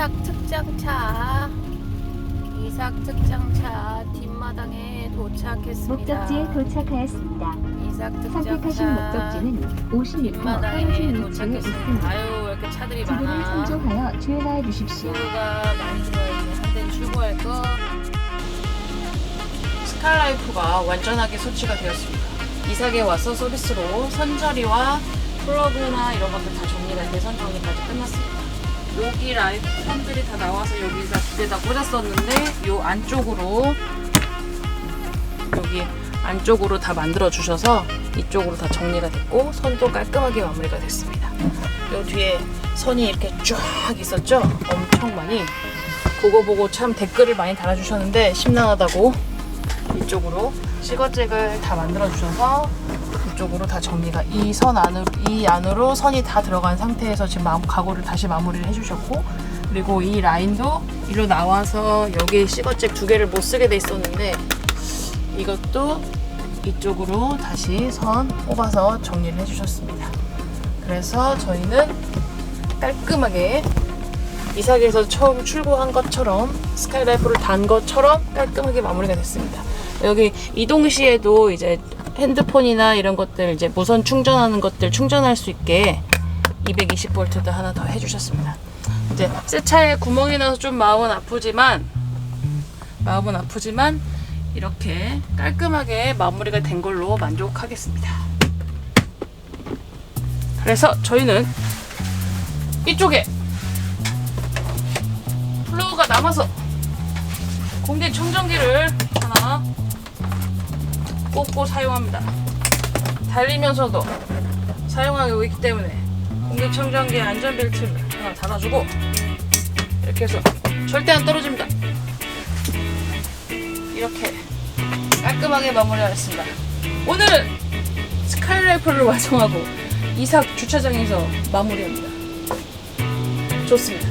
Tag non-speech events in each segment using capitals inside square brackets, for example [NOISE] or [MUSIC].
이삭 특장차. 이삭 특장차 뒷마당에 도착했습니다. 목적지에 도착하였습니다. 이삭 선택하신 특장차 목적지는 50m 뒷마당에 도착했습니다. 있습니다. 아유 왜 이렇게 차들이 지금을 많아 참조하여 주행하여 주십시오. 도로가 많이 좋아야지 한 대는 출고할 거 스칼라이프가 완전하게 소치가 되었습니다. 이삭에 와서 서비스로 선저리와 플러그나 이런 것들 다 정리가 대선 정리까지 끝났습니다 여기 라이프 선들이 다 나와서 여기다 두 개 다 꽂았었는데 요 안쪽으로 여기 안쪽으로 다 만들어 주셔서 이쪽으로 다 정리가 됐고 선도 깔끔하게 마무리가 됐습니다 요 뒤에 선이 이렇게 쫙 있었죠? 엄청 많이 그거 보고 참 댓글을 많이 달아주셨는데 심란하다고 이쪽으로 시거잭을 다 만들어 주셔서 이쪽으로 다 정리가 이 선 안으로 이 안으로 선이 다 들어간 상태에서 지금 마, 가구를 다시 마무리를 해주셨고 그리고 이 라인도 이로 나와서 여기 시거잭 두 개를 못 쓰게 돼 있었는데 이것도 이쪽으로 다시 선 뽑아서 정리를 해주셨습니다. 그래서 저희는 깔끔하게 이삭에서 처음 출고한 것처럼 스카이라이프를 단 것처럼 깔끔하게 마무리가 됐습니다. 여기 이동 시에도 이제 핸드폰이나 이런 것들 이제 무선 충전하는 것들 충전할 수 있게 220V도 하나 더 해주셨습니다. 이제 새 차에 구멍이 나서 좀 마음은 아프지만 마음은 아프지만 이렇게 깔끔하게 마무리가 된 걸로 만족하겠습니다. 그래서 저희는 이쪽에 플로우가 남아서 공기 청정기를 하나 꽂고 사용합니다. 달리면서도 사용하고 있기 때문에 공기 청정기 안전벨트를 하나 달아주고 이렇게 해서 절대 안 떨어집니다. 이렇게 깔끔하게 마무리하였습니다. 오늘은 스카이라이프를 [LAUGHS] 완성하고 이삭 주차장에서 마무리합니다. 좋습니다.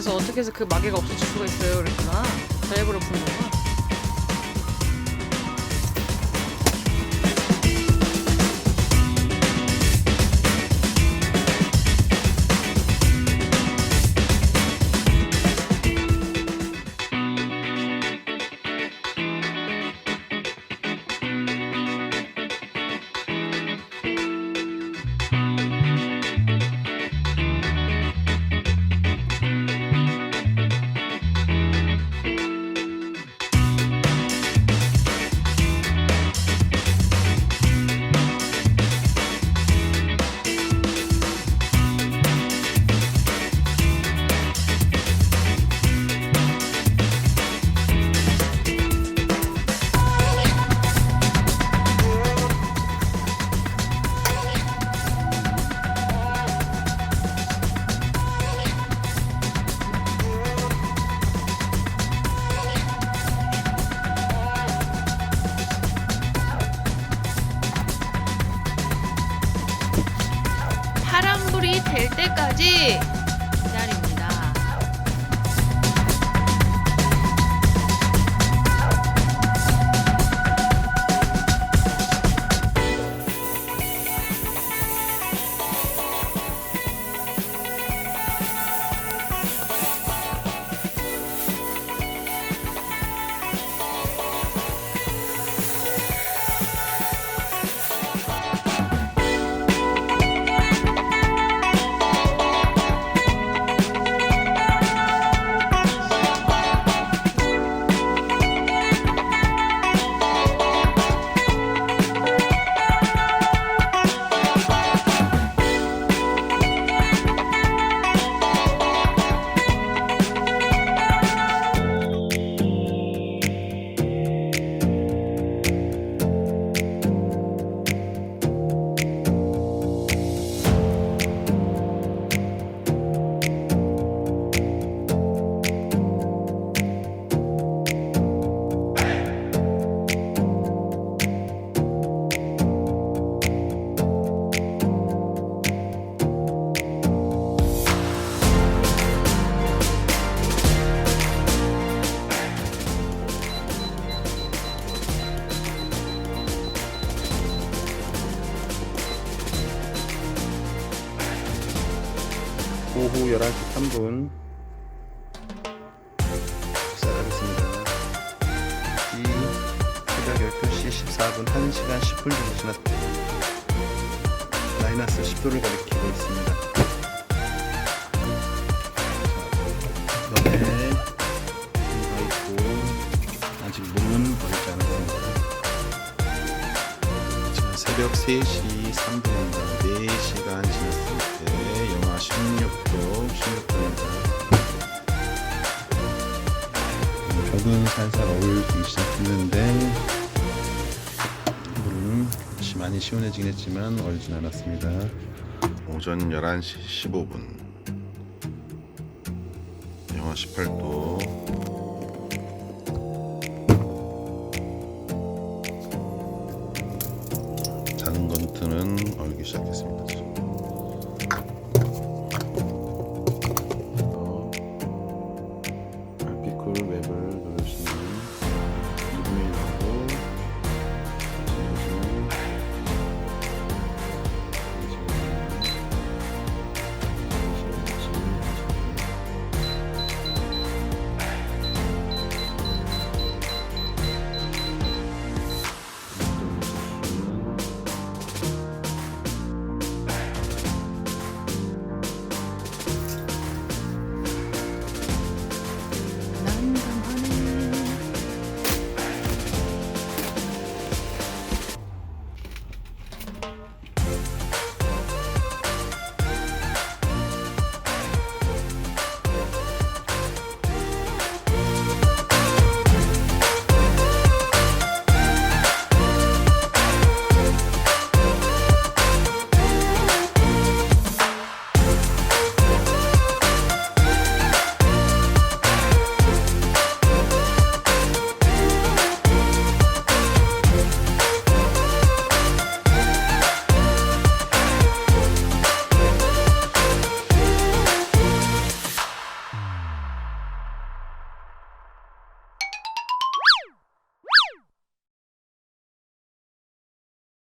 그래서 어떻게 해서 그 마개가 없어질 수가 있어요? 그랬구나 드라이버를 푸는 거구나 때까지 3분 식사를 하겠습니다. 이 새벽 12시 14분 1시간 10분 정도 지났 마이너스 10도를 가리키고 있습니다. 이거 있고 아직 몸은 버리지 않았습니다. 자, 새벽 3시 3분입니다. 4시간 지났을 때 영하 16도, 16도 벽은 살살 어울리기 시작했는데 물은 많이 시원해지긴 했지만 얼진 않았습니다. 오전 11시 15분 영하 18도 자는 건트는 얼기 시작했습니다.